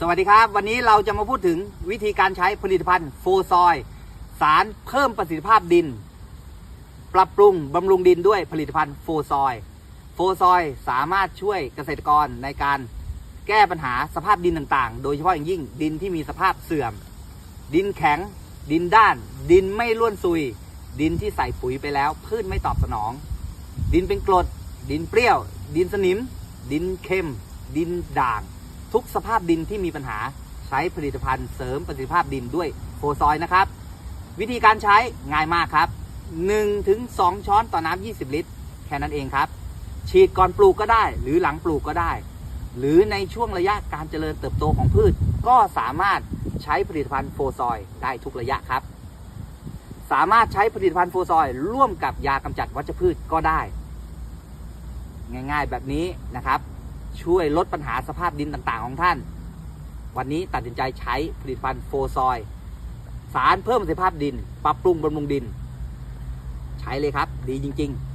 สวัสดีครับ วันนี้เราจะมาพูดถึงวิธีการใช้ผลิตภัณฑ์โฟซอย สารเพิ่มประสิทธิภาพดิน ปรับปรุงบำรุงดินด้วยผลิตภัณฑ์โฟซอย โฟซอยสามารถช่วยเกษตรกรในการแก้ปัญหาสภาพดินต่างๆ โดยเฉพาะอย่างยิ่งดินที่มีสภาพเสื่อม ดินแข็ง ดินด้าน ดินไม่ร่วนซุย ดินที่ใส่ปุ๋ยไปแล้ว พืชไม่ตอบสนอง ดินเป็นกรด ดินเปรี้ยว ดินสนิม ดินเค็ม ดินด่าง ทุกสภาพดินที่มีปัญหาใช้ผลิตภัณฑ์เสริมประสิทธิภาพดินด้วยโฟซอยนะครับ วิธีการใช้ง่ายมากครับ1ถึง2ช้อนต่อน้ำ20 ลิตร แค่นั้นเองครับ ฉีดก่อนปลูกก็ได้ หรือหลังปลูกก็ได้ หรือในช่วงระยะการเจริญเติบโตของพืช ก็สามารถใช้ผลิตภัณฑ์โฟซอยได้ทุกระยะครับ สามารถใช้ผลิตภัณฑ์โฟซอย ร่วมกับยากำจัดวัชพืชก็ได้ ง่ายๆแบบนี้นะครับ ช่วยลดปัญหาสภาพดินต่างๆ ของท่าน วันนี้ตัดสินใจใช้ผลิตภัณฑ์โฟซอย สารเพิ่มประสิทธิภาพดิน ปรับปรุงบำรุงดิน ใช้เลยครับ ดีจริง ๆ